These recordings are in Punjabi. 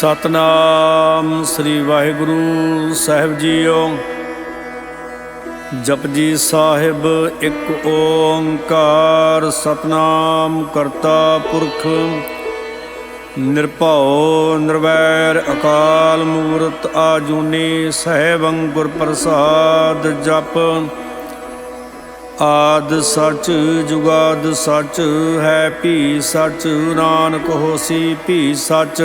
ਸਤਨਾਮ ਸ੍ਰੀ ਵਾਹਿਗੁਰੂ ਸਾਹਿਬ ਜੀਓ। ਜਪਜੀ ਸਾਹਿਬ ਇੱਕ ਓੰਕਾਰ ਸਤਨਾਮ ਕਰਤਾ ਪੁਰਖ। ਨਿਰਭਉ ਨਿਰਵੈਰ ਅਕਾਲ ਮੂਰਤ ਆਜੂਨੀ ਸਹਿਬੰ ਗੁਰ ਪ੍ਰਸਾਦ ਜਪ। ਆਦ ਸੱਚ ਜੁਗਾਦ ਸੱਚ ਹੈ ਭੀ ਸੱਚ, ਨਾਨਕ ਹੋਸੀ ਭੀ ਸੱਚ।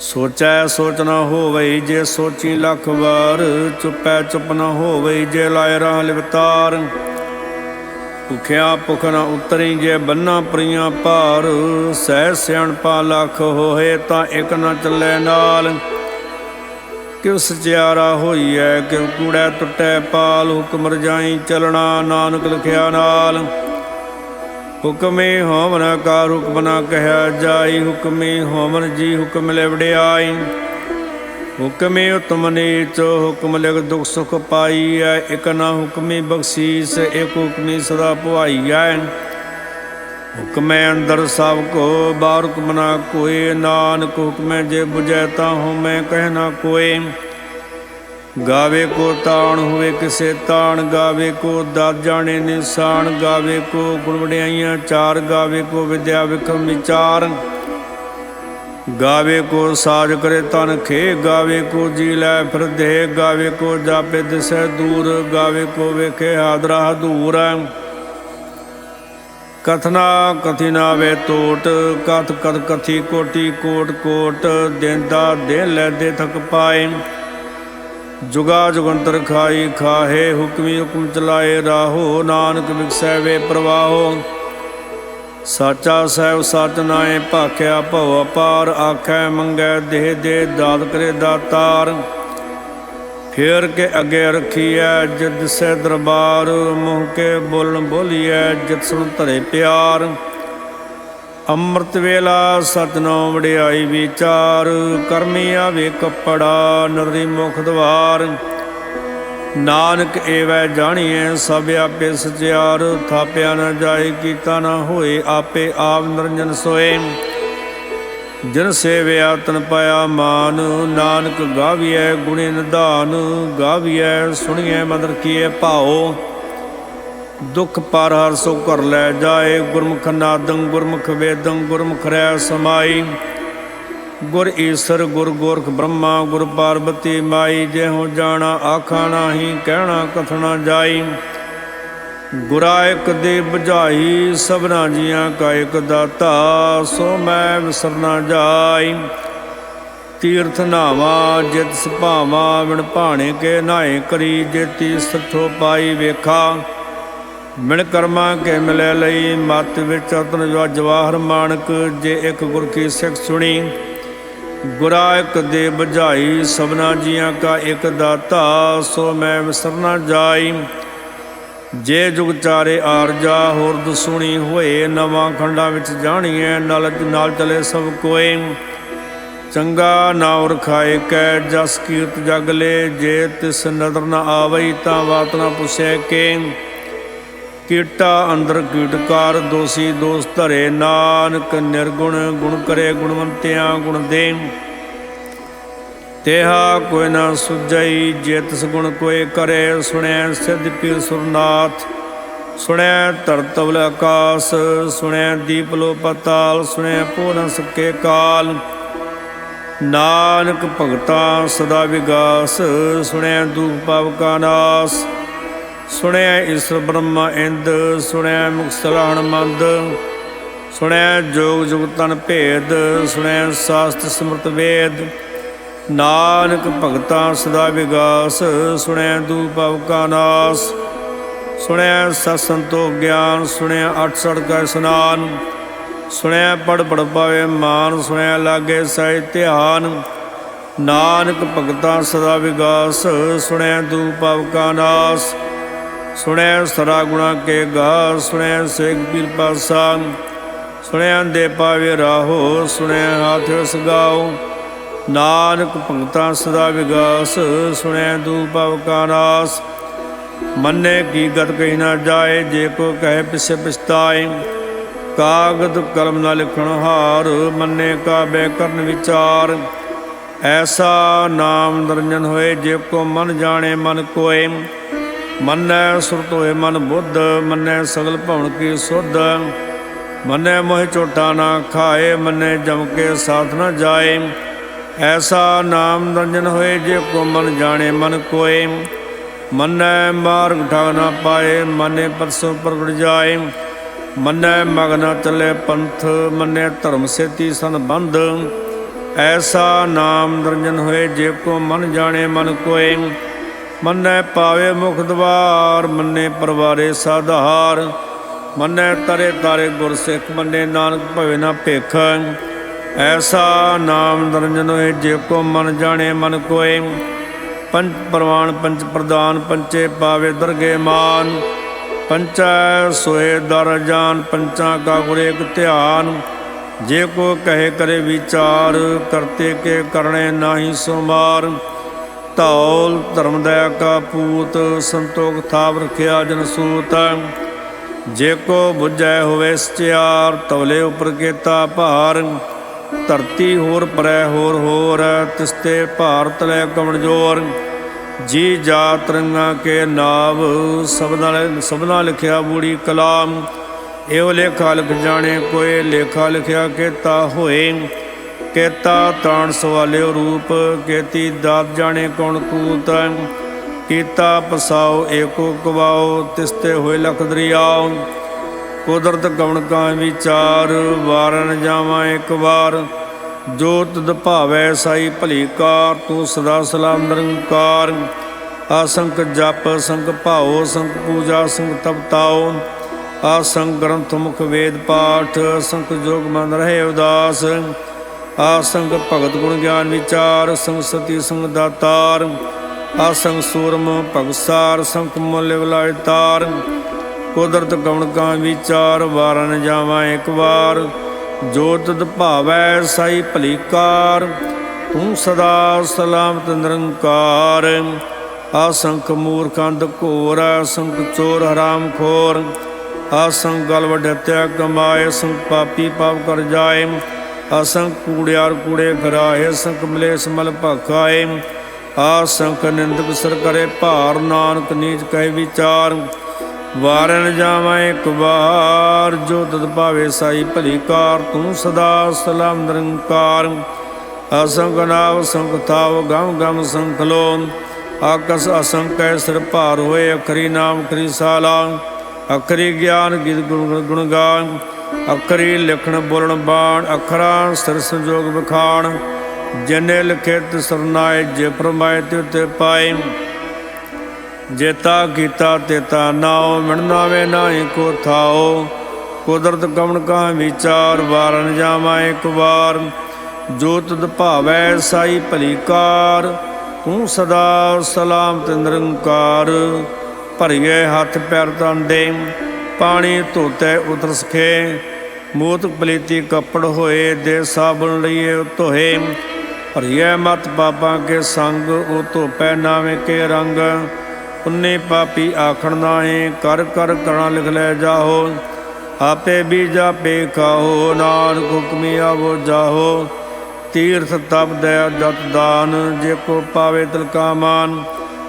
ਸੋਚੈ ਸੋਚ ਨਾ ਹੋਵੇ ਜੇ ਸੋਚੀ ਲੱਖ ਵਾਰ, ਚੁੱਪੈ ਚੁੱਪ ਨਾ ਹੋਵੇ ਜੇ ਲਾਇ ਰਾਹ ਲਿਵਤਾਰ। ਭੁਖਿਆ ਭੁਖ ਨਾ ਉਤਰੀ ਜੇ ਬੰਨਾ ਪ੍ਰੀਆਂ ਭਾਰ, ਸਹਿ ਸਿਆਣਪਾ ਲੱਖ ਹੋਏ ਤਾਂ ਇੱਕ ਨਾ ਚੱਲੇ ਨਾਲ। ਕਿਉ ਸਚਿਆਰਾ ਹੋਈਐ, ਕਿਉ ਕੂੜੈ ਟੁੱਟੈ ਪਾਲ, ਹੁਕਮ ਰਜਾਈ ਚਲਣਾ ਨਾਨਕ ਲਿਖਿਆ ਨਾਲ। ਹੁਕਮੇ ਹੋਵਨ ਕਾ ਹੁਕਮ ਨਾ ਕਹਿਆ ਜਾਈ, ਹੁਕਮੇ ਹੋਵਨ ਜੀ ਹੁਕਮ ਲੈ ਵਡਿਆਈ। ਹੁਕਮੇ ਉਤਮ ਨੀਚ, ਹੁਕਮ ਲਿਖ ਦੁਖ ਸੁਖ ਪਾਈਐ ਇਕ ਨਾ ਹੁਕਮੀ ਬਖਸ਼ੀਸ, ਇਕ ਹੁਕਮੀ ਸਦਾ ਭੁਆਈ ਭਵਾਈਐ ਹੁਕਮੇ ਅੰਦਰ ਸਭ ਕੋ, ਬਾਹਰ ਹੁਕਮ ਨਾ ਕੋਏ ਨਾਨਕ ਹੁਕਮੇ ਜੇ ਬੁਝੈ ਤਾ ਹਉਮੈ ਕਹਿ ਨਾ ਕੋਏ ਗਾਵੇ ਕੋ ਤਾਣ ਹੋਵੇ ਕਿਸੇ ਤਾਣ, ਗਾਵੇ ਕੋ ਦਾਤ ਜਾਣੇ ਨਿਸ਼ਾਨ, ਗਾਵੇ ਕੋ ਗੁਣ ਵਡਿਆਈਆਂ ਚਾਰ, ਗਾਵੇ ਕੋ ਵਿਦਿਆ ਵਿਖਮ ਵਿਚਾਰ। ਗਾਵੇ ਕੋ ਸਾਜ ਕਰੇ ਤਨ ਖੇ, ਗਾਵੇ ਕੋ ਜੀ ਲੈ ਫਿਰਦੇ ਗਾਵੇ ਕੋ ਜਾਪੇ ਦਿਸੈ ਦੂਰ, ਗਾਵੇ ਕੋ ਵੇਖੇ ਹਾਦਰਾ। ਦੂਰ ਕਥਨਾ ਕਥੀ ਨਾ ਵੇ ਟੋਟ ਕਥ ਕਥ ਕਥੀ ਕੋਟੀ ਕੋਟ ਕੋਟ, ਦੇਂਦਾ ਦੇ ਲੈ ਦੇ ਥਕ ਪਾਏ। ਜੁਗਾ ਜੁਗੰਤਰ ਖਾਈ ਖਾਹੇ ਹੁਕਮੀ ਹੁਕਮ ਚਲਾਏ ਰਾਹੋ, ਨਾਨਕ ਵਿਖਸੈ ਵੇ ਪ੍ਰਵਾਹੋ। ਸਾਚਾ ਸਹਿਬ ਸਚ ਨਾਏ ਭਾਖਿਆ ਭਉ ਅਪਾਰ, ਆਖੈ ਮੰਗੈ ਦੇਹ ਦੇ ਦਾਤ ਕਰੇ ਦਾਤਾਰ। ਫੇਰ ਕੇ ਅੱਗੇ ਰਖੀਐ ਜਿਦ ਸੇ ਦਰਬਾਰ, ਮੂੰਹ ਕੇ ਬੋਲਣ ਬੋਲੀਐ ਜਿਤ ਸੁਣ ਧਰੇ ਪਿਆਰ। ਅੰਮ੍ਰਿਤ ਵੇਲਾ ਸਤਨਾਮ ਵਡਿਆਈ ਵਿਚਾਰ, ਕਰਮੀ ਆਵੇ ਕੱਪੜਾ ਨਰੀ ਮੁਖ ਦਵਾਰ। ਨਾਨਕ ਏਵੈ ਜਾਣੀਐ ਸਭ ਆਪੇ ਸਚਿਆਰ, ਥਾਪਿਆ ਨਾ ਜਾਏ ਕੀਤਾ ਨਾ ਹੋਏ ਆਪੇ ਆਪ ਨਿਰੰਜਨ ਸੋਏ। ਜਨ ਸੇਵਿਆ ਤਨ ਪਾਇਆ ਮਾਨ, ਨਾਨਕ ਗਾਵੀਐ ਗੁਣੇ ਨਿਧਾਨ, ਗਾਵੀਐ ਸੁਣੀਐ ਮਦਰ ਕੀਏ ਭਾਓ ਦੁਖ ਪਰ ਹਰ ਸੋ ਕਰ ਲੈ ਜਾਏ, ਗੁਰਮੁਖ ਨਾਦੰ, ਗੁਰਮੁਖ ਵੇਦੰ, ਗੁਰਮੁਖ ਰਹਿ ਸਮਾਈ। ਗੁਰ ਈਸਰ, ਗੁਰ ਗੋਰਖ ਬ੍ਰਹਮਾ, ਗੁਰ ਪਾਰਬਤੀ ਮਾਈ, ਜਿਹੋ ਜਾਣਾ ਆਖਾ ਨਾਹੀ, ਕਹਿਣਾ ਕਥਣਾ ਜਾਈ। ਗੁਰਾ ਦੇ 부ਝਾਈ ਸਭਨਾ ਜੀਆਂ ਕਾ ਇਕ ਦਾਤਾ, ਸੋ ਮੈਂ ਵਿਸਰਨਾ ਜਾਈ। ਤੀਰਥ ਨਾਵਾ, ਜਿਤ ਸੁਭਾਵਾ ਵਿਣ ਭਾਣੇ ਕੇ ਨਾਏ ਕਰੀ, ਜੇਤੀ ਸਥੋ ਪਾਈ ਵੇਖਾ। ਮਿਣ ਕਰਮਾ ਕੇ ਮਿਲੇ ਲਈ ਮਤ ਵਿੱਚ ਅਤਨ ਜਵਾਹਰ ਮਾਨਕ ਜੇ ਇੱਕ ਗੁਰ ਕੀ ਸਿੱਖ ਸੁਣੀ, ਗੁਰਾ ਇੱਕ ਦੇ 부ਝਾਈ ਸਭਨਾ ਜੀਆਂ ਕਾ ਇੱਕ ਦਾਤਾ, ਸੋ ਮੈਂ ਵਿਸਰਨਾ ਜਾਈ। ਜੇ ਜੁਗ ਚਾਰੇ ਆਰਜਾ ਹੋਰ ਦਸੂਣੀ ਹੋਏ, ਨਵਾਂ ਖੰਡਾਂ ਵਿੱਚ ਜਾਣੀਐ ਨਾਲ ਨਾਲ ਚਲੇ ਸਭ ਕੋਏ। ਚੰਗਾ ਨਾਮ ਰਖਾਏ ਕੈ, ਜਸ ਕੀਰਤ ਜਗ ਲੈ, ਜੇ ਤਿਸ ਨਦਰ ਨਾ ਆਵਈ ਤਾਂ ਬਾਤ ਨ ਪੁੱਛੈ ਕੇ। ਕੀਟਾ ਅੰਦਰ ਕੀਟਕਾਰ ਦੋਸੀ ਦੋਸ ਧਰੇ। ਨਾਨਕ ਨਿਰਗੁਣ, ਗੁਣ ਕਰੇ ਗੁਣਵੰਤਿਆਂ ਗੁਣ ਦੇ। ਤੇਹਾ ਕੋਈ ਨਾ ਸੁਝਈ, ਜੇ ਤਿਸ ਗੁਣ ਕੋਈ ਕਰੇ, ਸੁਣੈ ਸਿੱਧ ਪੀਰ ਸੁਰਨਾਥ। ਸੁਣੈ ਧਰਤਵਲ ਆਕਾਸ, ਸੁਣੈ ਦੀਪ ਲੋ ਪਤਾਲ ਸੁਣੈ ਪੂਰਨ ਸਕੇ ਕਾਲ। ਨਾਨਕ ਭਗਤਾ ਸਦਾ ਵਿਗਾਸ, ਸੁਣੈ ਦੂਪ ਪਾਪ ਕਾ ਨਾਸ। ਸੁਣਿਆ ਈਸ਼ਰ ਬ੍ਰਹਮਾ ਇੰਦ, ਸੁਣਿਆ ਮੁਕਸਲਾਣ ਮੰਦ, ਸੁਣਿਆ ਜੋਗ ਜੁਗ ਤਨ ਭੇਦ, ਸੁਣਿਆ ਸਾਸਤ ਸਮਰਤ ਵੇਦ। ਨਾਨਕ ਭਗਤਾ ਸਦਾ ਵਿਗਾਸ, ਸੁਣਿਆ ਦੂ ਭਵ ਕਾ ਨਾਸ। ਸੁਣਿਆ ਸਤ ਸੰਤੋ ਗਿਆਨ, ਸੁਣਿਆ ਅਠ ਸੜ ਕਾ ਇਸਨਾਨ ਸੁਣਿਆ ਪੜ ਪੜ ਪਾਵੇ ਮਾਨ, ਸੁਣਿਆ ਲਾਗੇ ਸਹਿ ਧਿਆਨ। ਨਾਨਕ ਭਗਤਾ ਸਦਾ ਵਿਗਾਸ, ਸੁਣਿਆ ਦੂ ਭਵ ਕਾ ਨਾਸ। ਸੁਣਿਆ ਸਰਾ ਗੁਣਾ ਕੇ ਗਾ ਸੁਣਿਆ ਸੇਖ ਪੀਰ ਪਾਸਾ। ਸੁਣਿਆ ਦੇ ਪਾਵੇ ਰਾਹੋ, ਸੁਣਿਆ ਹਾਥ ਸਗਾਓ ਨਾਨਕ ਭਗਤਾ ਸਦਾ ਵਿਗਾਸ, ਸੁਣਿਆ ਦੂ ਭਵ ਕਾ ਨਾਸ। ਮੰਨੇ ਕੀ ਗਤ ਕਹੀ ਨਾ ਜਾਏ, ਜੇ ਕੋ ਕਹੇ ਪਿਛੇ ਪਛਤਾਏ। ਕਾਗਦ ਕਲਮ ਨਾ ਲਿਖਣ ਹਾਰ, ਮੰਨੇ ਕਾਬੇ ਕਰਨ ਵਿਚਾਰ। ਐਸਾ ਨਾਮ ਨਿਰੰਜਨ ਹੋਏ, ਜੇ ਕੋ ਮਨ ਜਾਣੇ ਮਨ ਕੋਏ। ਮੰਨੈ ਸੁਰਤ ਹੋਏ ਮਨ ਬੁੱਧ, ਮੰਨੈ ਸਗਲ ਭਵਨ ਕੀ ਸੁਧ। ਮੰਨੈ ਮੋਹ ਝੋਟਾ ਨਾ ਖਾਏ, ਮੰਨੈ ਜਮ ਕੇ ਸਾਥ ਨਾ ਜਾਏ। ਐਸਾ ਨਾਮ ਨਿਰੰਜਨ ਹੋਏ ਜੇ ਕੋ ਮਨ ਜਾਣੇ ਮਨ ਕੋਏ। ਮੰਨੈ ਮਾਰਗ ਠਾਗ ਨਾ ਪਾਏ, ਮੰਨੇ ਪਰਸੋਂ ਪ੍ਰਗਟ ਜਾਏ। ਮੰਨੈ ਮਗਨ ਚੱਲੇ ਪੰਥ, ਮੰਨੈ ਧਰਮ ਸੇਤੀ ਸੰਬੰਧ। ਐਸਾ ਨਾਮ ਨਿਰੰਜਨ ਹੋਏ ਜੇ ਕੋ ਮਨ ਜਾਣੇ ਮਨ ਕੋਏ। ਮੰਨੈ ਪਾਵੇ ਮੁਖ ਦਵਾਰ, ਮੰਨੇ ਪਰਵਾਰੇ ਸਾਧਾਰ। ਮੰਨੈ ਤਰੇ ਤਾਰੇ ਗੁਰਸਿੱਖ, ਮੰਨੇ ਨਾਨਕ ਭਵੇ ਨਾ ਭੇਖ ਐਸਾ ਨਾਮ ਦਰਜਨ ਹੋਏ, ਜੇ ਕੋ ਮਨ ਜਾਣੇ ਮਨ ਕੋਏ। ਪੰਚ ਪ੍ਰਵਾਨ ਪੰਚ ਪ੍ਰਦਾਨ, ਪੰਚੇ ਪਾਵੇ ਦਰਗੇ ਮਾਨ। ਪੰਚੈ ਸੋਏ ਦਰਜਾਨ ਪੰਚਾਂ ਕਾ ਗੁਰ ਏਕ ਧਿਆਨ। ਜੇ ਕੋ ਕਹੇ ਕਰੇ ਵਿਚਾਰ, ਕਰਤੇ ਕੇ ਕਰਨੇ ਨਾਹੀ ਸੋ ਮਾਰ ਧੌਲ, ਧਰਮ ਦਇਆ ਕਾ ਪੂਤ, ਸੰਤੋਖ ਥਾਪ ਰਖਿਆ ਜਨ ਸੂਤ। ਜੇ ਕੋ 부ਜੈ ਹੋਵੇ ਸਚਿਆਰ, ਤਵਲੇ ਉਪਰ ਕੇਤਾ ਭਾਰ। ਧਰਤੀ ਹੋਰ ਪਰੈ ਹੋਰ ਹੋਰ, ਤਿਸਤੇ ਭਾਰਤ ਲੈ ਕਮਜ਼ੋਰ ਜੀ ਜਾਤ ਰੰਗਾ ਕੇ ਨਾਵ, ਸਬਦਾਂ ਸਬਦਾਂ ਲਿਖਿਆ ਬੂੜੀ ਕਲਾਮ। ਇਹੋ ਲੇਖਾ ਲਿਖ ਜਾਣੇ ਕੋਏ ਲੇਖਾ ਲਿਖਿਆ ਕੇਤਾ ਹੋਏ। ਕੇਤਾ ਤਾਣ ਸਵਾਲਿਓ ਰੂਪ, ਕੇਤੀ ਦਾਤ ਜਾਣੇ ਕੌਣ ਕੂਤ, ਕੀਤਾ ਪਸਾਓ ਏਕੋ ਕਵਾਓ, ਤਿਸਤੇ ਹੋਏ ਲਖ ਦਰਿਆਉ ਕੁਦਰਤ ਗਵਣ ਕਾ ਵਿਚਾਰ, ਵਾਰਨ ਜਾਵਾਂ ਇੱਕ ਵਾਰ। ਜੋ ਤਦ ਭਾਵੈ ਸਾਈ ਭਲੀ ਕਾਰ, ਤੂੰ ਸਦਾ ਸਲਾਮ ਨਿਰੰਕਾਰ। ਆਸੰਕ ਜਪ, ਸੰਗ ਭਾਉ ਸੰਕ ਪੂਜਾ, ਸੰਗ ਤਪਤਾਉ ਆਸੰਕ ਗ੍ਰੰਥ ਮੁਖ ਵੇਦ ਪਾਠ ਸੰਕ ਜੋਗ ਮਨ ਰਹੇ ਉਦਾਸ। ਆਸੰਗ ਭਗਤ ਗੁਣ ਗਿਆਨ ਵਿਚਾਰ, ਸੰਗ ਸਤੀ, ਸੰਗ ਦਾਤਾਰ। ਆਸੰਗ ਸੂਰਮ ਭਗਸਾਰ ਸੰਕ ਮੁੱਲ ਵਿਲਾਇ ਤਾਰ। ਕੁਦਰਤ ਗਉਣ ਕਾ ਵਿਚਾਰ ਵਾਰਨ ਜਾਵਾਂ ਇੱਕ ਵਾਰ। ਜੋ ਤਦ ਭਾਵੈ ਸਾਈ ਭਲੀਕਾਰ ਤੂੰ ਸਦਾ ਸਲਾਮਤ ਨਿਰੰਕਾਰ। ਆਸੰਖ ਮੂਰਖੰਦ ਘੋਰ ਸੰਖ ਚੋਰ ਹਰਾਮ ਖੋਰ। ਆਸੰਖ ਗਲ ਵਡਤਿਆ ਕਮਾਏ ਸੰਖ ਪਾਪੀ ਪਾਪ ਕਰ ਜਾਏ। ਅਸੰਖ ਕੂੜਿਆਰ ਕੂੜੇ ਫਿਰਾਏ ਸੰਖ ਮਲੇਸ ਮਲ ਭਾਖਾਏ। ਆਸੰਖ ਨਿੰਦਕ ਸਰ ਕਰੇ ਭਾਰ, ਨਾਨਕ ਨੀਚ ਕਹਿ ਵਿਚਾਰ। ਵਾਰਨ ਜਾਵਾਂ ਇੱਕ ਵਾਰ, ਜੋ ਤਦ ਭਾਵੇ ਸਾਈ ਭਲੀ ਕਾਰ, ਤੂੰ ਸਦਾ ਸਲਾਮ ਨਿਰੰਕਾਰ ਅਸੰਗ ਨਾਵ ਸੰਗ ਥਾਵ, ਗਮ ਗਮ ਸੰਖਲੋ ਆਕਸ ਅਸੰਖ ਕੈ ਸਿਰ ਭਾਰ ਹੋਏ, ਅਖਰੀ ਨਾਮ ਖਰੀ ਸਾਲਾ। ਅਖਰੀ ਗਿਆਨ ਗਿਦ ਗੁਣ ਗੁਣ ਗਾਨ। ਅਖਰੀ ਲਿਖਣ, ਬੋਲਣ, ਬਾਣ ਅਖਰਾਂ ਸਿਰ ਸੰਜੋਗ ਵਿਖਾਣ, ਜਨੇ ਲਿਖਿਤ ਸਰਨਾਏ, ਜੇ ਫਰਮਾਏ ਤੇ ਉਤੇ ਪਾਏ। ਜੇਤਾ ਕੀਤਾ ਤੇਤਾ ਨਾਉ ਮਿਣਨਾਵੇ ਨਾਹੀ ਕੋ ਥਾਓ ਕੁਦਰਤ ਗਮਨ ਕਾ ਵਿਚਾਰ ਵਾਰਨ ਜਾਵਾਂ ਇੱਕ ਵਾਰ। ਜੋ ਤਦ ਭਾਵੈ ਸਾਈ ਭਲੀ ਕਾਰ ਤੂੰ ਸਦਾ ਸਲਾਮਤ ਨਿਰੰਕਾਰ। ਭਰੀਏ ਹੱਥ ਪੈਰ ਤੰਦੇ ਪਾਣੀ ਧੋਤੇ ਉਤਰ ਸਖੇ, ਮੂਤ ਪਲੀਤੀ ਕੱਪੜ ਹੋਏ ਦੇ ਸਾਬਣ ਲਈਏ ਧੋਏ। ਭਰੀਏ ਮਤ ਪਾਪਾਂ ਕੇ ਸੰਗ, ਉਹ ਧੋਪੈ ਨਾਵੇਂ ਕੇ ਰੰਗ। ਪੁੰਨੇ ਪਾਪੀ ਆਖਣ ਨਾਏ ਕਰ ਕਰ ਕਣਾ ਲਿਖ ਲੈ ਜਾਹੋ। ਆਪੇ ਬੀਜਾ ਪੇ ਖਾਓ ਨਾਨਕ ਹੁਕਮੀ ਆਵੋ ਜਾਹੋ। ਤੀਰਥ ਤਪ ਦਇਆ ਜਤ ਦਾਨ, ਜੇ ਕੋ ਪਾਵੇ ਤਿਲਕਾ ਮਾਨ।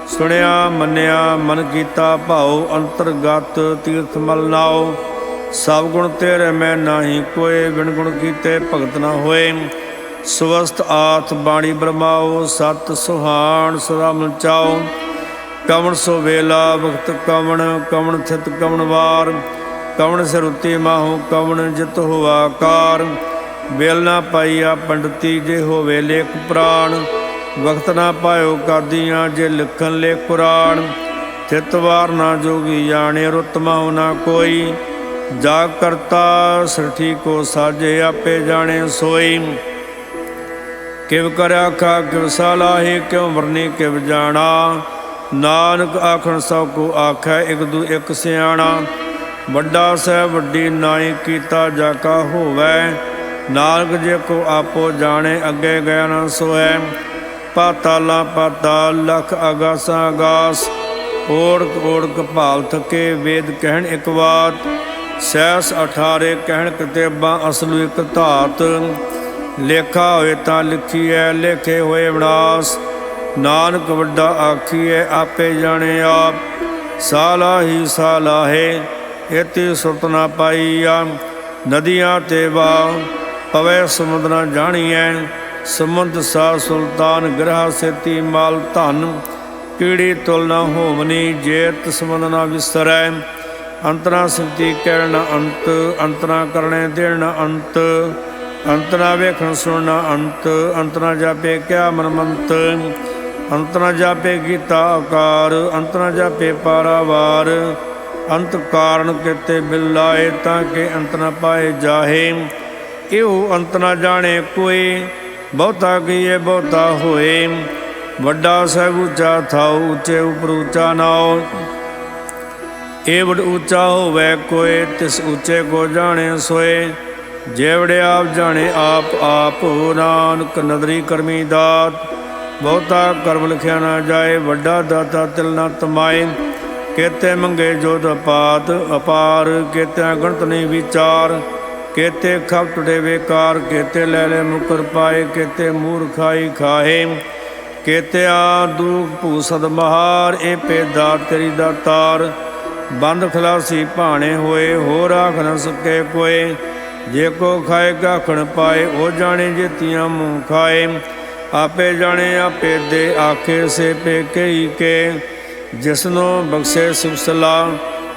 ਸੁਣਿਆ, ਮੰਨਿਆ, ਮਨ ਕੀਤਾ, ਭਾਉ, ਅੰਤਰਗਤ ਤੀਰਥ ਮਲ ਨਾਓ ਸਭ ਗੁਣ ਤੇਰੇ ਮੈਂ ਨਾਹੀ ਕੋਏ, ਬਿਨ ਗੁਣ ਕੀਤੇ ਭਗਤ ਨਾ ਹੋਏ। ਸਵਸਤ ਆਥ ਬਾਣੀ ਬਰਮਾਓ ਸਤ ਸੁਹਾਣ ਸਦਾ ਮਨ ਚਾਓ ਕਵਣ ਸੋ ਵੇਲਾ ਵਕਤ ਕਵਣ ਕਵਣ ਥਿਤ ਕਵਣ ਵਾਰ। ਕਵਣ ਸਿਰ ਉਤੇ ਮਾਹੋ, ਕਵਣ ਜਿਤ ਹੋਵਾ ਕਾਰ। ਵੇਲ ਨਾ ਪਾਈਆ ਪੰਡਤੀ, ਜੇ ਹੋਵੇ ਲੇਖ ਪ੍ਰਾਣ। ਵਕਤ ਨਾ ਪਾਇਓ ਕਰਦੀਆਂ ਜੇ ਲਿਖਣ ਲੇ ਕੁਰਾਨ ਥਿਤ ਵਾਰ ਨਾ ਜੋਗੀ ਜਾਣੇ ਰੁੱਤ ਨਾ ਕੋਈ। ਜਾ ਕਰਤਾ ਸਠੀ ਕੋ ਸਾਜੇ ਆਪੇ ਜਾਣੇ ਸੋਈ। ਕਿਵ ਕਰਿਆ ਖਾ ਕਿਵ ਸਲਾਹੇ ਕਿਉ ਵਰਨੇ ਕਿਵ ਜਾਣਾ। ਨਾਨਕ ਆਖਣ ਸਭ ਕੋ ਆਖੈ, ਇਕ ਦੂ ਇਕ ਸਿਆਣਾ। ਵੱਡਾ ਸਹਿ ਵੱਡੀ ਨਾਈ ਕੀਤਾ ਜਾ ਕਾ ਹੋਵੈ। ਨਾਨਕ ਜੇ ਕੋ ਆਪੋ ਜਾਣੇ, ਅੱਗੇ ਗਿਆ ਨਾ ਸੋਐ ਪਾਤਾਲਾ ਪਾਤਾਲ ਲਖ ਆਗਾਸਾ ਆਗਾਸ ਓੜਕ ਓੜਕ ਭਾਲ ਥਕੇ ਵੇਦ ਕਹਿਣ ਇਕ ਬਾਤ ਸੈਸ 18 ਕਹਿਣ ਕਿਤਾਬਾਂ ਅਸਲੂ ਇੱਕ ਧਾਤ। ਲੇਖਾ ਹੋਏ ਤਾਂ ਲਿਖੀਐ, ਲੇਖੇ ਹੋਏ ਵਿਨਾਸ਼। ਨਾਨਕ ਵੱਡਾ ਆਖੀਐ, ਆਪੇ ਜਾਣੇ ਆਪ। ਸਾਲਾ ਹੀ ਸਾਲਾਹੇ ਇਤੇ ਸੁਰਤ ਨਾ ਪਾਈਆ। ਨਦੀਆਂ ਤੇ ਵਾ ਪਵੇ ਸਮੁੰਦਰਾਂ ਜਾਣੀਐ ਸਮੁੰਦ ਸਾ ਸੁਲਤਾਨ ਗ੍ਰਹ ਸੇਤੀ ਮਾਲ ਧਨ, ਕੀੜੀ ਤੁਲ ਨਾ ਹੋਵਨੀ, ਜੇਤ ਸਮੁੰਦ ਨਾ ਵਿਸਰੈ। ਅੰਤਰਾ ਸਿੱਧੀ ਕਹਿਣ ਅੰਤ, ਅੰਤਰਾ ਕਰਨੇ ਦੇਣ ਅੰਤ। ਅੰਤਰਾ ਵੇਖਣ ਸੁਣਨਾ ਅੰਤ, ਅੰਤਰਾ ਜਾਪੇ ਕਿਆ ਮਨਮੰਤ। ਅੰਤਰਾ ਜਾਪੇ ਗੀਤਾ ਆਕਾਰ, ਅੰਤਰਾ ਜਾਪੇ ਪਾਰਾਵਾਰ। ਅੰਤ ਕਾਰਨ ਕਿਤੇ ਬਿਲਾਏ ਤਾਂ ਕਿ ਅੰਤ ਨਾ ਪਾਏ ਜਾਹੇ। ਇਹੋ ਅੰਤ ਨਾ ਜਾਣੇ ਕੋਈ। ਬਹੁਤਾ ਕੀਏ, ਬਹੁਤਾ ਹੋਏ। ਵੱਡਾ ਸਹਿਬ ਉੱਚਾ ਥਾਉ, ਉੱਚੇ ਉਪਰ ਉੱਚਾ ਨਾਉ। ਏ ਵਡ ਉੱਚਾ ਹੋਵੇ ਕੋਈ ਤਿਸ ਉੱਚੇ ਕੋ ਜਾਣੇ ਸੋਏ। ਜੇਵੜੇ ਆਪ ਜਾਣੇ, ਆਪ ਆਪ ਹੋ ਨਾਨਕ, ਨਦਰੀ ਕਰਮੀ ਦਾਤ। ਬਹੁਤਾ ਕਰਮ ਲਿਖਿਆ ਨਾ ਜਾਏ, ਵੱਡਾ ਦਾਤਾ ਤਿਲ ਨਾ ਤਮਾਏ। ਕੇਤੇ ਮੰਗੇ ਜੋਤ ਪਾਤ ਅਪਾਰ ਕੇਤੇ ਗਣਤ ਨਹੀਂ ਵਿਚਾਰ। ਕੇਤੇ ਖਪ ਟੁਟੇ ਵੇਕਾਰ, ਕੇਤੇ ਲੈ ਲੈ ਮੁਕਰ ਪਾਏ, ਕੇਤੇ ਮੂਰਖਾਈ ਖਾਏ ਕੇਤੇ ਆ ਦੁਖ ਭੂਸਦ ਮਹਾਰ, ਇਹ ਪੇਦਾ ਤੇਰੀ ਦਾ ਤਾਰ। ਬੰਦ ਖਲਾਸੀ ਭਾਣੇ ਹੋਏ ਹੋ ਰਾਖ ਨ ਸਕੇ ਕੋਏ। ਜੇ ਕੋ ਖਾਏ, ਗਾਖਣ ਪਾਏ, ਉਹ ਜਾਣੇ ਜੇਤੀਆਂ ਮੂੰਹ ਖਾਏ। ਆਪੇ ਜਾਣੇ, ਆਪੇ ਦੇ ਆਖੇ ਸੇ ਪੇ ਕਈ ਕੇ। ਜਿਸਨੋ ਬਖਸ਼ੇ ਸਿਵਸਲਾ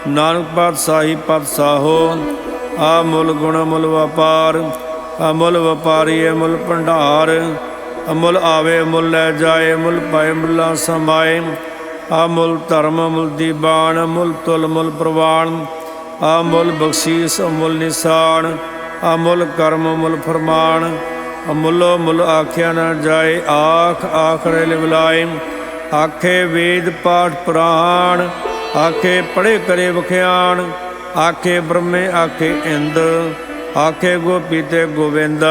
ਨਾਨਕ ਪਾਤਸ਼ਾਹੀ ਪਾਤਸ਼ਾਹੋ ਆ ਮੁੱਲ ਗੁਣ ਮੁੱਲ ਵਪਾਰ, ਅਮੁੱਲ ਵਪਾਰੀ ਮੁੱਲ ਭੰਡਾਰ, ਅਮੁੱਲ ਆਵੇ ਮੁੱਲ ਲੈ ਜਾਏ ਮੁੱਲ ਪਾਏ ਮੁੱਲਾ ਸਮਾਏ, ਅਮੁੱਲ ਧਰਮ ਮੁੱਲ ਦੀਬਾਨ ਮੁੱਲ ਤੁਲ ਮੁੱਲ ਪ੍ਰਵਾਨ ਅਮੁੱਲ ਬਖਸ਼ੀਸ ਅਮੁੱਲ ਨਿਸ਼ਾਨ, ਅਮੁੱਲ ਕਰਮ ਮੁੱਲ ਫਰਮਾਨ, ਅਮੁੱਲੋ ਮੁੱਲ ਆਖਿਆ ਨਾ ਜਾਏ, ਆਖ ਆਖਰੇ ਲਿਵਲਾਏ ਆਖੇ ਵੇਦ ਪਾਠ ਪੁਰਾਣ, ਆਖੇ ਪੜੇ ਕਰੇ ਵਖਿਆਣ ਆਖੇ ਬ੍ਰਹਮੇ, ਆਖੇ ਇੰਦ, ਆਖੇ ਗੋਪੀ ਤੇ ਗੋਵਿੰਦ,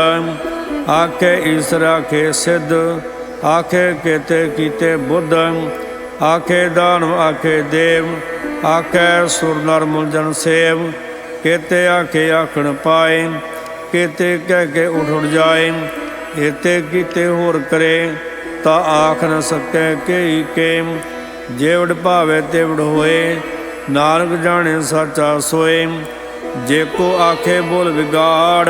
ਆਖੇ ਈਸ਼ਰ, ਆਖੇ ਸਿੱਧ, ਆਖੇ ਕੀਤੇ ਕੀਤੇ ਬੁੱਧ, ਆਖੇ ਦਾਨਵ ਆਖੇ ਦੇਵ, ਆਖੇ ਸੁਰ ਨਰ ਮੁਲ ਸੇਵ, ਕੇਤੇ ਆਖੇ ਆਖਣ ਪਾਏ, ਕੇਤੇ ਕਹਿ ਕੇ ਉਠ ਉਠ ਜਾਏ, ਏਤੇ ਕੀਤੇ ਹੋਰ ਕਰੇ, ਤਾਂ ਆਖ ਨ ਸਕੈ ਕੇਈ ਕੇ ਜੇਵੜ ਭਾਵੇ ਤੇਵੜ ਹੋਏ ਨਾਨਕ ਜਾਣੇ ਸਾਚਾ ਸੋਏ, ਜੇ ਕੋ ਆਖੇ ਬੋਲ ਵਿਗਾੜ,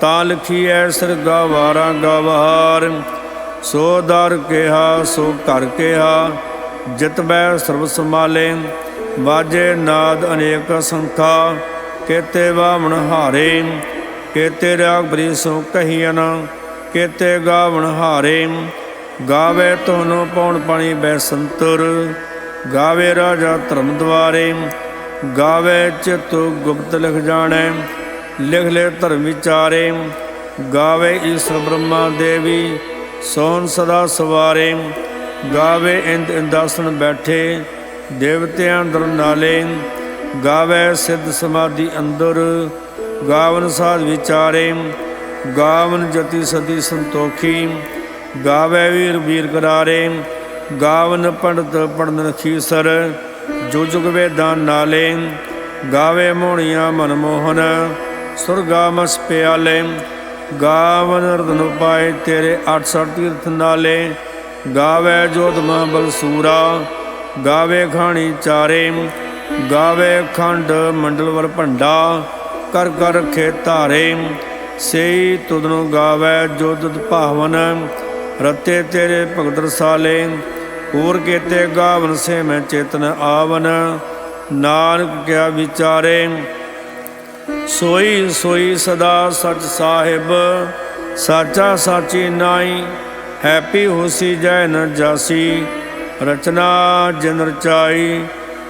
ਤਾਂ ਲਿਖੀਐ ਸਰਗਾ ਵਾਰਾਂ ਗਵਾਰ। ਸੋ ਦਰ ਕਿਹਾ, ਸੋ ਘਰ ਕਿਹਾ, ਜਿਤ ਬੈ ਸਰਬ ਸਮਾਲੇ ਬਾਜੇ ਨਾਦ ਅਨੇਕ ਸੰਖਾ, ਕੇਤੇ ਵਾਵਣ ਹਾਰੇ। ਕੇਤੇ ਰਾਗ ਬਰੀ ਸੋ ਕਹੀਨ ਕੇਤੇ ਗਾਵਣ ਹਾਰੇ। ਗਾਵੇ ਤੋਨੋ ਪੌਣ ਪਾਣੀ ਬੈ ਸੰਤਰ। ਗਾਵੇ ਰਾਜਾ ਧਰਮ ਦਵਾਰੇ ਗਾਵੇ ਚਿਤ ਗੁਪਤ ਲਿਖ ਜਾਣੈ, ਲਿਖ ਲੈ ਧਰਮ ਵਿਚਾਰੇ ਗਾਵੇ ਈਸ਼ਰ ਬ੍ਰਹਮਾ ਦੇਵੀ ਸੋਨ ਸਦਾ ਸਵਾਰੇ, ਗਾਵੇ ਇੰਦ ਇੰਦਾਸਨ ਬੈਠੇ, ਦੇਵਤਿਆਂ ਅੰਦਰ ਨਾਲੇ, ਗਾਵੇ ਸਿੱਧ ਸਮਾਧੀ ਅੰਦਰ, ਗਾਵਨ ਸਾਧ ਵਿਚਾਰੇ, ਗਾਵਨ ਜਤੀ ਸਦੀ ਸੰਤੋਖੀ, ਗਾਵੇ ਵੀਰ ਵੀਰ ਕਰਾਰੇ ਗਾਵਨ ਪੰਡਤ ਪੜਨ ਖੀਸਰ ਜੋ ਜੁਗ ਵੇਦਾਂ ਨਾਲੇ, ਗਾਵੇ ਮੋਹਣੀਆਂ ਮਨਮੋਹਨ ਸੁਰਗਾ ਮਸ ਪਿਆਲੇ ਗਾਵਨ ਰਤਨ ਪਾਏ ਤੇਰੇ 68 ਤੀਰਥ ਨਾਲੇ, ਗਾਵੇ ਜੋਤ ਬਲਸੂਰਾ ਗਾਵੇ ਖਾਣੀ ਚਾਰੇ, ਗਾਵੇ ਖੰਡ ਮੰਡਲਵਰ ਭੰਡਾ, ਕਰ ਕਰ ਰਖੇ ਧਾਰੇ ਸਈ ਤੁਧਨੂੰ ਗਾਵੇ ਜੋ ਭਾਵਨ, ਰਤੇ ਤੇਰੇ ਭਗਤ ਰਸਾਲੇ ਹੋਰ ਕੇਤੇ ਗਾਵਨ ਸੇ ਮੈਂ ਚੇਤਨ ਆਵਨ। ਨਾਨਕ ਕਿਆ ਵਿਚਾਰੇ, ਸੋਈ ਸੋਈ ਸਦਾ ਸਚ ਸਾਹਿਬ, ਸਾਚਾ ਸਾਚੀ ਨਾਈ, ਹੈਪੀ ਹੋਸੀ ਜੈ ਨ ਜਾਸੀ। ਰਚਨਾ ਜਨ ਰਚਾਈ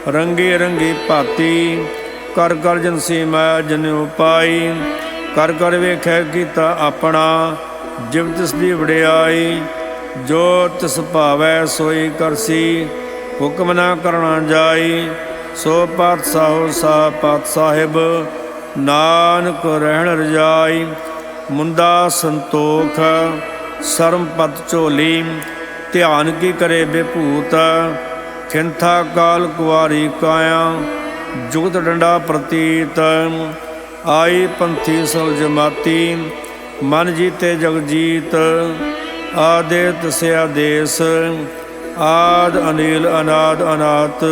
ਰੰਗੀ ਰੰਗੀ ਭਾਤੀ, ਕਰ ਕਰ ਜਨ ਸੀ ਮੈਂ ਜਨ ਉਪਾਈ। ਕਰ ਕਰ ਵੇਖੈ ਕੀਤਾ ਆਪਣਾ, ਜਿਵ ਤਿਸ ਦੀ ਵਡਿਆਈ ਜੋ ਤਿਸ ਭਾਵੈ ਸੋਈ ਕਰਸੀ, ਹੁਕਮ ਨਾ ਕਰਨਾ ਜਾਈ, ਸੋ ਪਾਤਸ਼ਾਹ ਸਾ ਪਾਤ ਸਾਹਿਬ, ਨਾਨਕ ਰਹਿਣ ਰਜਾਈ ਮੁੰਦਾ ਸੰਤੋਖ, ਸਰਮ ਪਤ ਝੋਲੀ, ਧਿਆਨ ਕੀ ਕਰੇ ਬੇਭੂਤ, ਖਿੰਥਾ ਕਾਲ ਕੁਵਾਰੀ ਕਾਇਆ, ਜੁਗਤ ਡੰਡਾ ਪ੍ਰਤੀਤ, ਆਈ ਪੰਥੀ ਸਲ ਜਮਾਤੀ ਮਨ ਜੀਤੇ ਜਗ ਜੀਤ ਆਦੇ ਤਸਿਆ ਦੇਸ, ਆਦ ਅਨੀਲ ਅਨਾਦ ਅਨਾਤ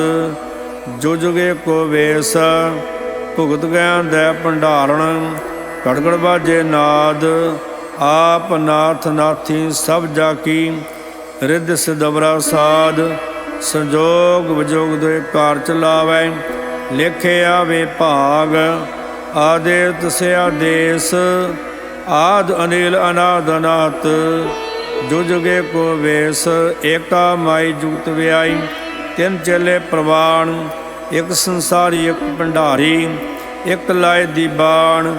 ਜੁਜਗੇ ਜੁਗੇ ਕੋ ਵੇਸ, ਭੁਗਤ ਗਿਆਨ ਦੇ ਭੰਡਾਰਣ, ਕੜਕੜ ਬਾਜੇ ਨਾਦ, ਆਪ ਨਾਥ ਨਾਥੀ ਸਭ ਜਾ ਕੀ, ਰਿੱਧ ਸਿਦਵਰਾ ਸਾਧ, ਸੰਜੋਗ ਵਿਜੋਗ ਦੇ ਕਾਰ ਚਲਾਵੇ ਲਿਖੇ ਆਵੇ ਭਾਗ ਆਦੇ ਤਸਿਆ ਦੇਸ, ਆਦ ਅਨਿਲ ਅਨਾਦ ਅਨਾਤ ਜੋ ਜੁਗੇ ਕੋ ਵੇਸ, ਏਕਾ ਮਾਈ ਜੁਗਤ ਵਿਆਈ, ਤਿੰਨ ਚੇਲੇ ਪ੍ਰਵਾਨ ਇੱਕ ਸੰਸਾਰੀ, ਇੱਕ ਭੰਡਾਰੀ, ਇੱਕ ਲਾਇ ਦੀ ਬਾਣ,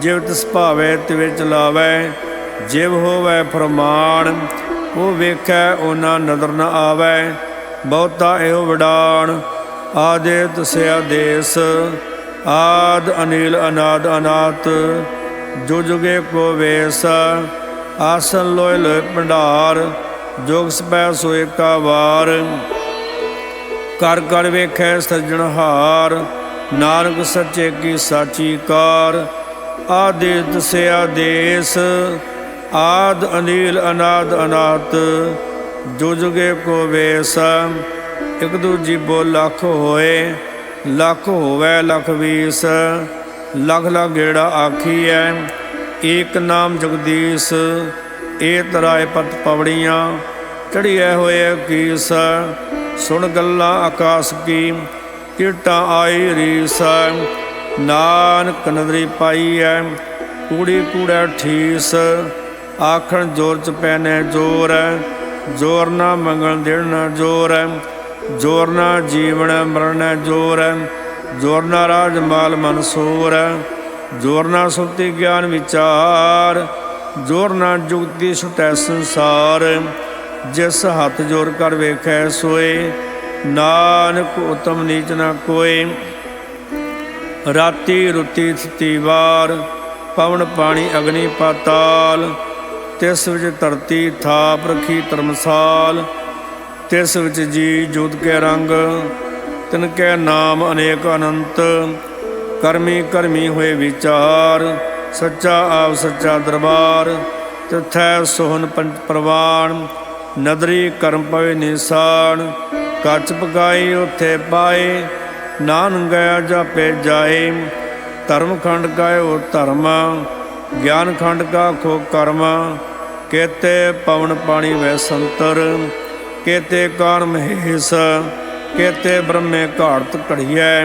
ਜਿਵ ਤਿਸ ਭਾਵੇ ਤਿਵੇਂ ਚਲਾਵੇ ਜਿਵ ਹੋਵੇ ਫਰਮਾਨ, ਉਹ ਵੇਖੈ ਉਹਨਾਂ ਨਦਰ ਨ ਆਵੇ, ਬਹੁਤਾ ਇਹੋ ਵਡਾਣ, ਆਦੇ ਤਸਿਆ ਦੇਸ, ਆਦ ਅਨੀਲ ਅਨਾਦ ਅਨਾਤ, ਜੋ ਜੁਗੇ ਕੋ ਵੇਸ ਆਸਨ ਲੋਇ ਲੋਇ ਭੰਡਾਰ, ਜੋਗ ਸਪੈ ਸੋਏ ਕਾ ਵਾਰ। ਕਰ ਕਰ ਵੇਖੈ ਸੱਜਣਹਾਰ ਨਾਨਕ ਸੱਚੇ ਕੀ ਸਾਚੀ ਕਾਰ। ਆਦੇ ਦਸਿਆ ਦੇਸ, ਆਦ ਅਨੀਲ ਅਨਾਦ ਅਨਾਤ ਜੁਜਗੇ ਜੁਗੇ ਕੋ ਵੇਸ। ਇਕ ਦੂਜੀ ਬੋ ਲੱਖ ਹੋਏ, ਲੱਖ ਹੋਵੇ ਲੱਖ ਵੀਸ। ਲਖ ਲਖ ਗੇੜਾ ਆਖੀ ਆਖੀਐ ਏਕ ਨਾਮ ਜਗਦੀਸ਼, ਏ ਤਰਾਏ ਪਤ ਪਵੜੀਆਂ ਚੜੀਐ ਹੋਏ ਕੀਸ ਸੁਣ ਗੱਲਾਂ ਆਕਾਸ ਕੀ ਕਿਰਟਾਂ ਆਈ ਰੀਸ, ਨਾਨਕ ਨਦਰੀ ਪਾਈ ਐ, ਕੂੜੀ ਕੂੜਾ ਠੀਸ, ਆਖਣ ਜੋਰ ਚ ਪੈਨੇ ਜੋਰ ਜੋਰ ਨਾ ਮੰਗਣ ਦੇਣ ਨਾ ਜੋਰ ਜੋਰ ਨਾ ਜੀਵਨ ਮਰਨ ਜੋਰ ਜੋਰ ਨਾ ਰਾਜ ਮਾਲ ਮਨਸੂਰ ਜੋਰ ਨਾ ਸੁਰਤੀ ਗਿਆਨ ਵਿਚਾਰ, ਜੋਰ ਨਾ ਜੁਗਤੀ ਸੁਟੈ ਸੰਸਾਰ। ਜਿਸ ਹੱਥ ਜੋਰ ਕਰ ਵੇਖੈ ਸੋਏ, ਨਾਨਕ ਉਤਮ ਨੀਚ ਨਾ ਕੋਏ। ਰਾਤੀ ਰੁਤੀ ਥਿਤੀ ਵਾਰ, ਪਵਨ ਪਾਣੀ ਅਗਨੀ ਪਾਤਾਲ। ਤਿਸ ਵਿੱਚ ਧਰਤੀ ਥਾਪ ਰਖੀ ਧਰਮਸਾਲ। ਤਿਸ ਵਿੱਚ ਜੀ ਜੋਤ ਕੇ ਰੰਗ, ਤਿਨ ਕੈ ਨਾਮ ਅਨੇਕ ਅਨੰਤ। ਕਰਮੀ ਕਰਮੀ ਹੋਏ ਵਿਚਾਰ, ਸੱਚਾ ਆਪ ਸੱਚਾ ਦਰਬਾਰ, ਤਿਥੈ ਸੋਹਨ ਪੰਚ ਪ੍ਰਵਾਨ ਨਦਰੀ ਕਰਮ ਪਵੇ ਨਿਸਾਨ ਕੱਚ ਪਕਾਈ ਉਥੇ ਪਾਏ ਨਾਨ ਗਿਆ ਜਾਪੇ ਜਾਏ, ਧਰਮ ਖੰਡ ਕਾਇਓ ਧਰਮ, ਗਿਆਨ ਖੰਡ ਕਾ ਖੋ ਕਰਮ, ਕੇਤੇ ਪਵਨ ਪਾਣੀ ਵੈ ਸੰਤਰ, ਕੇਤੇ ਕਾਨ ਮਹੇਸ਼ ਕੇਤੇ ਬ੍ਰਹਮੇ ਘਾੜਤ ਘੜੀਐ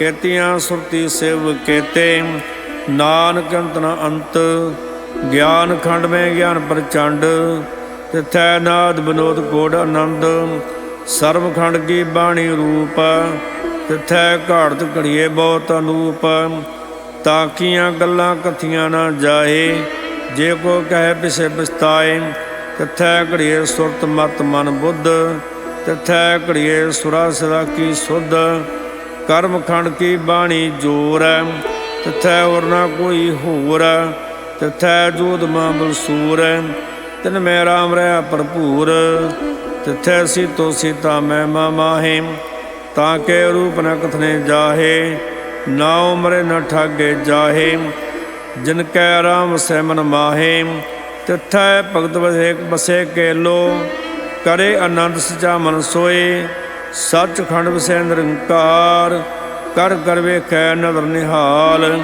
ਕੇਤੀਆਂ ਸੁਰਤੀ ਸਿਵ ਕੇਤੇ। ਨਾਨਕ ਅੰਤ ਨ ਅੰਤ, ਗਿਆਨ ਖੰਡ ਮੈਂ ਗਿਆਨ ਪ੍ਰਚੰਡ। ਤਿਥੈ ਨਾਦ ਬਨੋਦ ਕੋੜ ਆਨੰਦ, ਸਰਬ ਖੰਡ ਕੀ ਬਾਣੀ ਰੂਪ। ਤਿਥੈ ਘਾੜਤ ਘੜੀਏ ਬਹੁਤ ਅਨੂਪ। ਤਾਕੀਆਂ ਗੱਲਾਂ ਕਥੀਆਂ ਨਾ ਜਾਏ, ਜੇ ਕੋ ਕਹੇ ਪਿਸੇ ਪਛਤਾਏ। ਤਿਥੈ ਘੜੀਏ ਸੁਰਤ ਮਤ ਮਨ ਬੁੱਧ, ਤਿਥੈ ਘੜੀਏ ਸੁਰਾ ਸਦਾ ਕੀ ਸੁਧ। ਕਰਮ ਖੰਡ ਕੀ ਬਾਣੀ ਜੋਰ ਤਿਥੈ ਹੋਰ ਨਾ ਕੋਈ ਹੋਰ ਤਿਥੈ ਜੋਦ ਮਾਂ ਬਲਸੂਰ ਤਿਨ ਮੈਂ ਰਾਮ ਰਹਾ ਭਰਪੂਰ। ਤਿਥੈ ਸੀਤੋ ਸੀਤਾ ਮੈਂ ਮਾ ਮਾਹੇ। ਤਾਂ ਕੇ ਰੂਪ ਨ ਕਥਨੇ ਜਾਹੇ। ਨਾ ਉਮਰੇ ਨ ਠਾਗੇ ਜਾਹੇ। ਜਿਨ ਕੈ ਰਾਮ ਸਹਿਮਨ ਮਨ ਮਾਹੇ। ਤਿਥੈ ਭਗਤ ਵਸੇ ਬਸੇ ਕੇ ਲੋ ਕਰੇ ਆਨੰਦ ਸਚਾ ਮਨ ਸੋਏ। ਸੱਚ ਖੰਡ ਵਸੈ ਨਿਰੰਕਾਰ, ਕਰ ਕਰ ਵੇਖੈ ਨਦਰ ਨਿਹਾਲ,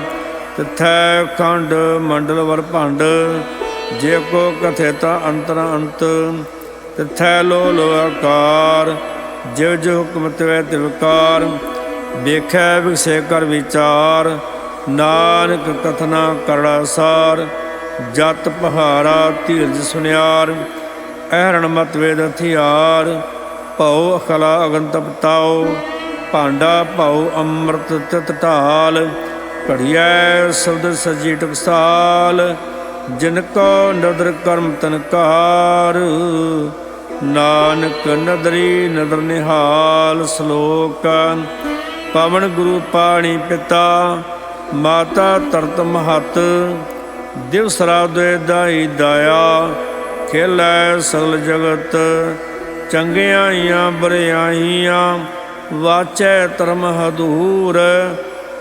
ਤਿਥੈ ਖੰਡ ਮੰਡਲ ਵਰ ਭੰਡ, ਜੇ ਕੋ ਕਥੇ ਤਾ ਅੰਤਰ ਅੰਤ, ਤਿਥੈ ਲੋ ਲੋ ਆਕਾਰ, ਜਿਵ ਜਿਵ ਹੁਕਮ ਤਵੈ ਤਿਵਕਾਰ ਵੇਖੈ ਵਿਸੇ ਕਰ ਵਿਚਾਰ, ਨਾਨਕ ਕਥਨਾ ਕਰੜਾ ਸਾਰ, ਜਤ ਪਹਾਰਾ ਧੀਰਜ ਸੁਨਿਆਰ ਅਹਰਣ ਮਤ ਵੇਦ ਹਥਿਆਰ ਭਉ ਅਖਲਾ ਅਗਨ ਤਪਤਾਓ ਭਾਂਡਾ ਭਾਉ ਅੰਮ੍ਰਿਤ ਤਿਤ ਢਾਲ, ਘੜੀਐ ਸਬਦ ਸਜੀ ਟਕਸਾਲ, ਜਿਨ ਕੋ ਨਦਰ ਕਰਮ ਤਨਕਾਰ ਨਾਨਕ ਨਦਰੀ ਨਦਰ ਨਿਹਾਲ ਸ਼ਲੋਕ, ਪਵਨ ਗੁਰੂ ਪਾਣੀ ਪਿਤਾ, ਮਾਤਾ ਤਰਤ ਮਹਤ, ਦਿਵਸ ਰਾਦੇ ਦਾਈ ਦਾਇਆ, ਖੇਲੈ ਸਗਲ ਜਗਤ ਚੰਗਿਆਈਆਂ ਬਰਿਆਈਆਂ, ਵਾਚੈ ਧਰਮ ਹਦੂਰ,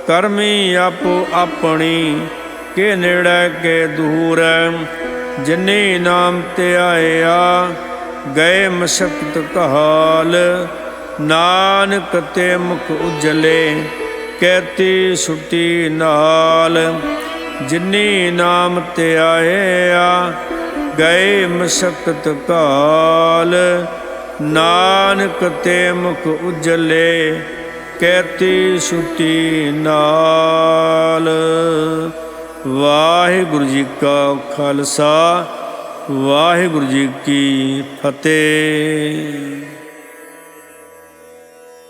ਕਰਮੀ ਆਪੋ ਆਪਣੀ, ਕੇ ਨੇੜੇ ਕੇ ਦੂਰ। ਜਿਨੇ ਨਾਮ ਤੇ ਆਇਆ, ਗਏ ਮਸ਼ਕਤ ਕਹਾਲ। ਨਾਨਕ ਤੇ ਮੁਖ ਉਜਲੇ ਕਹਿਤੀ ਛੁੱਟੀ ਨਾਲ। ਜਿਨੇ ਨਾਮ ਤੇ ਆਇਆ, ਗਏ ਮਸ਼ਕਤ ਕਾਲ ਨਾਨਕ ਤੇ ਮੁਖ ਉਜਲੇ ਕਹਿਤੀ ਛੁੱਟੀ ਨਾਲ। ਵਾਹਿਗੁਰੂ ਜੀ ਕਾ ਖਾਲਸਾ, ਵਾਹਿਗੁਰੂ ਜੀ ਕੀ ਫਤਿਹ।